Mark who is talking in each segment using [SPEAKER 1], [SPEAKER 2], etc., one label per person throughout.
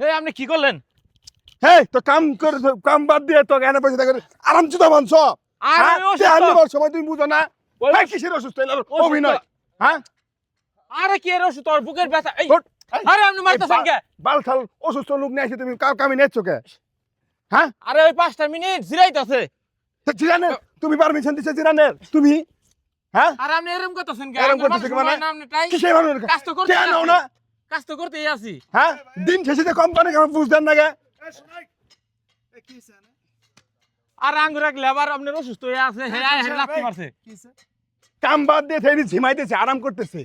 [SPEAKER 1] আপনি কি করলেন?
[SPEAKER 2] তো কাম করে কাম বাদ দিয়ে তো এনে থাকে আরাম চুদা মানছ
[SPEAKER 1] আর
[SPEAKER 2] হ্যাঁ?
[SPEAKER 1] আমি অসুস্থ।
[SPEAKER 2] সময় তুমি বুঝো না।
[SPEAKER 1] ওই
[SPEAKER 2] কিসের অসুস্থ? এলার অভিনয়। হ্যাঁ?
[SPEAKER 1] আরে কি এর তোর বুকের ব্যথা। এই আরে আপনি মারতেছেন কে?
[SPEAKER 2] বালথাল অসুস্থ লোক নিয়ে এসে তুমি কাম কে? হ্যাঁ?
[SPEAKER 1] আরে ওই পাঁচটা মিনিট জিরাইতেছে
[SPEAKER 2] তো জিরানের তুমি পারমিশন দিছে জিরানের। তুমি? হ্যাঁ?
[SPEAKER 1] আর আপনি এরকম করতেছেন কে?
[SPEAKER 2] এরম
[SPEAKER 1] আপনার
[SPEAKER 2] কি
[SPEAKER 1] মানুষ
[SPEAKER 2] মানে?
[SPEAKER 1] কাজ তো করতে
[SPEAKER 2] না
[SPEAKER 1] কাজ তো করতেই আছি।
[SPEAKER 2] হ্যাঁ? দিন শেষে যে কোম্পানি কেমন বুঝতেন না গে?
[SPEAKER 1] আর আঙ্গুর এক লেবার আপনার অসুস্থ হয়ে আছে হ্যাঁ হ্যাঁ লাফি মারছে
[SPEAKER 2] কাম বাদ দিয়ে থেনি ঝিমাইতেছে আরাম করতেছে।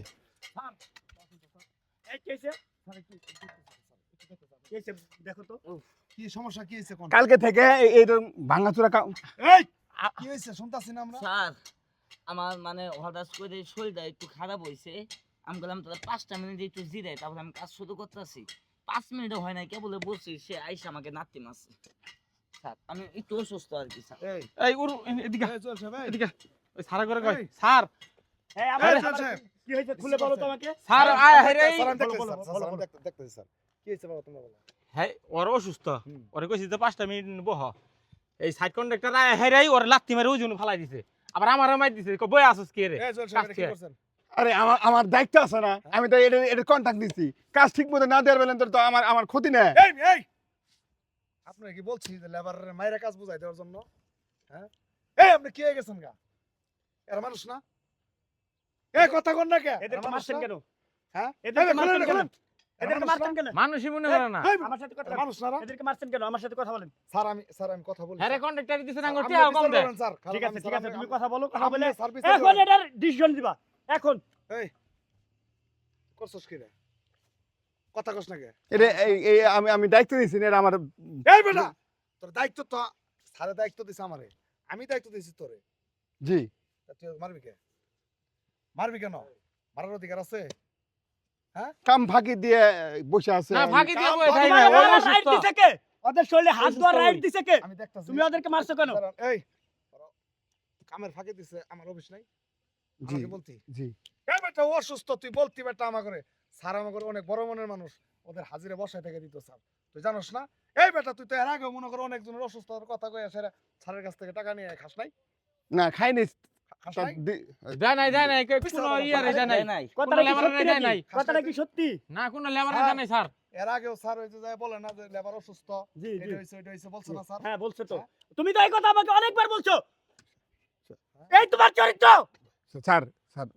[SPEAKER 3] কি সমস্যা কি হয়েছে
[SPEAKER 2] কালকে থেকে এই- এই ভাঙাচোরা কাম
[SPEAKER 3] এই! কি হয়েছে? শুনতাছি না আমরা।
[SPEAKER 4] স্যার আমার মানে হঠাৎ করে শরীরটা একটু খারাপ হয়েছে। আমি বললাম তাহলে পাঁচটা মিনিট একটু জিরাই তারপরে আমি কাজ শুরু করতেছি। পাঁচ মিনিটও হয় না কেবল বলছি সে আইসা আমাকে নাতি মারছে। স্যার আমি একটু অসুস্থ আর কি স্যার।
[SPEAKER 3] এই।
[SPEAKER 1] এই এদিকে। এদিকে ওই সারা করে কয় স্যার!
[SPEAKER 3] এই, চল
[SPEAKER 5] কি হয়েছে? খুলে বলো তো আমাকে।
[SPEAKER 1] স্যার আয় রে
[SPEAKER 5] বলো, বলো,
[SPEAKER 3] স্যার,
[SPEAKER 5] বলো,
[SPEAKER 3] স্যার, আমি
[SPEAKER 5] বলো।
[SPEAKER 3] দেখতে- দেখতেছি, স্যার। কি হয়েছে বাবা, তোমরা বলো।
[SPEAKER 1] হ্যাঁ ওর অসুস্থ। ওরে কইছি যে পাঁচটা মিনিট বহ। এই সাইড কন্ডাক্টর আয় রে ওর লাত্তি মারে ওজন ফালাই দিছে। আবার আমারও মার দিছে। কই বই আসুস কে রে?
[SPEAKER 2] আরে আমার আমার দায়িত্ব আছে না। আমি তো এটা এটা কন্ট্যাক্ট দিছি। কাজ ঠিক মতো না দেওয়ার বেলেন তো আমার আমার ক্ষতি নেই
[SPEAKER 3] এই, এই! আপনার কি বলছি যে লেবারের মায়েরা কাজ বুঝাই দেওয়ার জন্য? হ্যাঁ? এই আপনি কি হয়ে গেছেন গা? এরা মানুষ না? এই কথা কন না কে? এরা
[SPEAKER 5] এদেরকে মারছেন কেন?
[SPEAKER 3] হ্যাঁ?
[SPEAKER 5] এদেরকে
[SPEAKER 3] এই,
[SPEAKER 5] মারছেন কেন। এদেরকে মারছেন কেন?
[SPEAKER 1] মানুষই মনে করে না।
[SPEAKER 5] আমার সাথে কথা
[SPEAKER 3] মানুষ না
[SPEAKER 5] এদেরকে মারছেন কেন? আমার সাথে কথা বলেন।
[SPEAKER 3] স্যার আমি স্যার আমি কথা বলি
[SPEAKER 1] হ্যাঁ রে
[SPEAKER 3] স্যার।
[SPEAKER 1] কন্ডাক্টর দিছে না
[SPEAKER 3] স্যার,
[SPEAKER 1] কম দে।
[SPEAKER 3] স্যার।
[SPEAKER 5] ঠিক আছে ঠিক আছে তুমি কথা বলো কথা বলে
[SPEAKER 3] স্যার বিচার
[SPEAKER 5] এখন এটার ডিসিশন দিবা। এখন।
[SPEAKER 3] করছস কি রে? কথা কস না কে?
[SPEAKER 2] এটা এই এই আমি আমি দায়িত্ব নিয়েছি না, আমার
[SPEAKER 3] এই বেটা তোর দায়িত্ব তো স্যারের দায়িত্ব দিছে আমারে। আমি দায়িত্ব দিছি তোরে।
[SPEAKER 2] জি।
[SPEAKER 3] তুই মারবি কে? মারবি কেন? মারার অধিকার আছে?
[SPEAKER 2] কাম ফাঁকি দিয়ে বসে আছে।
[SPEAKER 1] না ফাঁকি দিয়ে বই
[SPEAKER 3] কাম
[SPEAKER 1] যাই না
[SPEAKER 3] না,
[SPEAKER 5] রাইট
[SPEAKER 1] অসুস্থ
[SPEAKER 5] দিছে কে ওদের শরীরে হাত
[SPEAKER 3] অসুস্থ
[SPEAKER 5] রাইট দিছে কে? তুমি ওদেরকে মারছো কেন?
[SPEAKER 3] এই কামের ফাঁকি দিছে আমার অফিস নাই। আমাকে বলতি?
[SPEAKER 2] জি।
[SPEAKER 3] এই বেটা অসুস্থ তুই বলতি বেটা আমার করে স্যার আমার করে অনেক বড় মনের মানুষ ওদের হাজিরে বসায় থেকে দিত স্যার। তুই জানোস না? এই বেটা তুই তো এর আগে মনে করো অনেকজনের অসুস্থতার কথা কয়ে আসে স্যারের কাছ থেকে টাকা নিয়ে খাস নাই?
[SPEAKER 2] না খাইনি
[SPEAKER 3] নাই।
[SPEAKER 2] দি-
[SPEAKER 1] দেয় নাই দেয় নাই কই কোনো ইয়ারে দেয় নাই।
[SPEAKER 5] কথাটা কি সত্যি
[SPEAKER 1] নাই।
[SPEAKER 5] কথাটা কি সত্যি?
[SPEAKER 1] না কোনো লেবারে
[SPEAKER 3] স্যার।
[SPEAKER 1] স্যার।
[SPEAKER 3] এর আগেও স্যার হয়েছে যায় বলে না যে লেবার অসুস্থ
[SPEAKER 5] জি জি।
[SPEAKER 3] এটা হয়েছে বলছো না স্যার?
[SPEAKER 5] হ্যাঁ বলছো তো।
[SPEAKER 3] হ্যাঁ?
[SPEAKER 5] তুমি তো এই কথা আমাকে অনেকবার বলছো। এই তোমার চরিত্র!
[SPEAKER 2] Sir sir
[SPEAKER 3] sir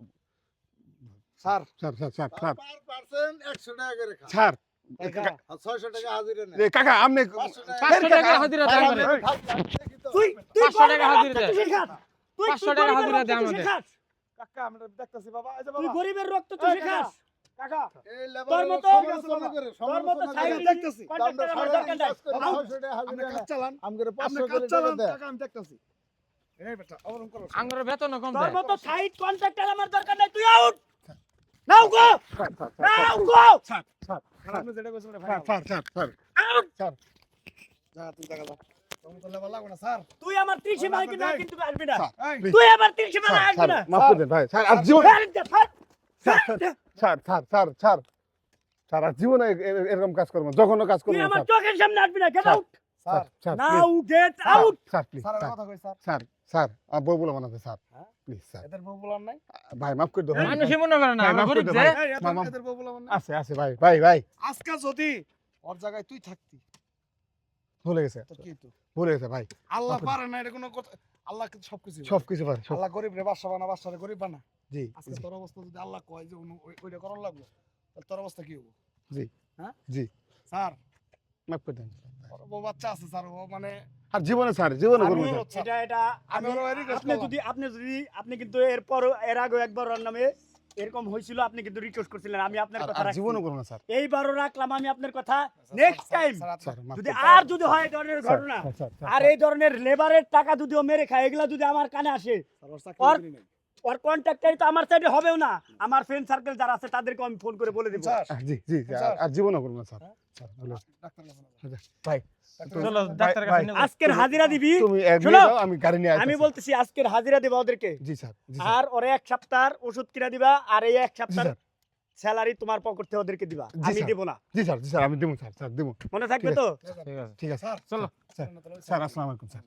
[SPEAKER 2] sir. Sir sir sir
[SPEAKER 3] একশো টাকা করে
[SPEAKER 2] স্যার এ, কাকা। আপনি
[SPEAKER 3] পাঁচশো টাকা-
[SPEAKER 1] হাজিরা
[SPEAKER 5] তুই তুই
[SPEAKER 1] পাঁচশো টাকা হাজিরা।
[SPEAKER 5] তুই
[SPEAKER 1] পাঁচশো টাকা হাজিরা
[SPEAKER 5] রক্ত
[SPEAKER 1] আমাদের।
[SPEAKER 3] কাকা আমরা দেখতেছি বাবা
[SPEAKER 5] তুই গরিবের রক্ত
[SPEAKER 3] এই
[SPEAKER 5] খাস।
[SPEAKER 3] দেখতেছি।
[SPEAKER 1] আঙ্গুর বেতন কম
[SPEAKER 5] তোর মতো সাইড কন্ট্রাক্টর আমার দরকার নাই তুই আউট নাও গো নাও গো
[SPEAKER 3] আপনি যেটা কইছেন ওটা
[SPEAKER 2] স্যার স্যার স্যার স্যার
[SPEAKER 3] যা তুই না স্যার
[SPEAKER 5] তুই আমার ত্রিশে কিনা কিন্তু আসবি না তুই আমার ত্রিশে আসবি না
[SPEAKER 2] মাফ করে দেন ভাই স্যার আর জীবন
[SPEAKER 5] sir, sir,
[SPEAKER 2] sir sir sir sir sir sir আর এরকম কাজ করব যখন কাজ করব
[SPEAKER 5] আমার চোখের সামনে আসবি না get
[SPEAKER 2] sir,
[SPEAKER 5] out
[SPEAKER 3] sir
[SPEAKER 2] sir
[SPEAKER 5] now get out
[SPEAKER 2] sir please sir
[SPEAKER 3] কথা কই স্যার
[SPEAKER 2] স্যার স্যার আর বউ বলে মনে স্যার।
[SPEAKER 3] হ্যাঁ?
[SPEAKER 2] Please sir.
[SPEAKER 3] এদের বউ বলার নাই?
[SPEAKER 2] ভাই মাফ করে দেবো
[SPEAKER 1] মানুষই মনে করে না
[SPEAKER 2] মাফ করে
[SPEAKER 1] গরিব
[SPEAKER 2] দাও,
[SPEAKER 1] যে
[SPEAKER 3] এদের- বউ বলার নাই।
[SPEAKER 2] আছে আছে ভাই ভাই ভাই।
[SPEAKER 3] আজকে যদি ওর জায়গায় তুই থাকতি
[SPEAKER 2] ভুলে গেছে।
[SPEAKER 3] তো কি তো?
[SPEAKER 2] ভুলে গেছে ভাই।
[SPEAKER 3] আল্লাহ পারে না এটা কোনো কথা আল্লাহ কিন্তু সবকিছু
[SPEAKER 2] সব পারে
[SPEAKER 3] আল্লাহ গরিব রে বাসা বানা বাসারে গরিব বানা।
[SPEAKER 2] জি
[SPEAKER 3] আজকে তোর অবস্থা যদি আল্লাহ কয় যে ওইটা করার লাগল তাহলে তোর অবস্থা কি হব?
[SPEAKER 2] জি।
[SPEAKER 3] হ্যাঁ?
[SPEAKER 2] জি।
[SPEAKER 3] স্যার।
[SPEAKER 2] মাফ করে দেন
[SPEAKER 3] বউ বাচ্চা আছে স্যার ও মানে
[SPEAKER 2] আর জীবনে স্যার জীবনে করব।
[SPEAKER 5] এটা এটা আপনি যদি আপনি যদি আপনি কিন্তু এরপর এর আগে একবার ওর নামে এরকম হয়েছিল আপনি কিন্তু রিকোয়েস্ট করছিলেন আমি আপনার কথা
[SPEAKER 2] আর
[SPEAKER 5] রাখছি।
[SPEAKER 2] জীবনে করব না স্যার।
[SPEAKER 5] এইবারও রাখলাম আমি আপনার কথা। নেক্সট টাইম যদি আর যদি হয় এই ধরনের ঘটনা আর এই ধরনের লেবারের টাকা যদিও মেরে খায় এগুলা যদি আমার কানে আসে
[SPEAKER 3] ওর
[SPEAKER 5] কন্ট্যাক্টাই তো আমার সাইডে হবেও না। আমার ফ্রেন্ড সার্কেল যারা আছে তাদেরকে আমি ফোন করে বলে দেবো।
[SPEAKER 3] স্যার,
[SPEAKER 2] জি জি আর- আর জীবনে করব না স্যার।
[SPEAKER 3] হ্যাঁ?
[SPEAKER 2] স্যার হলো
[SPEAKER 3] ডাক্তার কাছে না। যাও।
[SPEAKER 2] ভাই।
[SPEAKER 5] আজকের হাজিরা দিবি?
[SPEAKER 2] আমি গাড়ি নিয়ে
[SPEAKER 5] আমি বলতেছি আজকের হাজিরা দিবা ওদেরকে।
[SPEAKER 2] জি স্যার
[SPEAKER 5] আর ওরে এক সপ্তাহ ওষুধ কিনা দিবা আর এই এক সপ্তাহ স্যালারি তোমার পকেট থেকে ওদেরকে দিবা। আমি না।
[SPEAKER 2] জি স্যার জি স্যার আমি দেবো স্যার স্যার দেবো।
[SPEAKER 5] মনে থাকবে তো?
[SPEAKER 1] ঠিক আছে।
[SPEAKER 2] ঠিক আছে
[SPEAKER 3] স্যার
[SPEAKER 1] চলো
[SPEAKER 2] স্যার। স্যার আসসালামু আলাইকুম স্যার।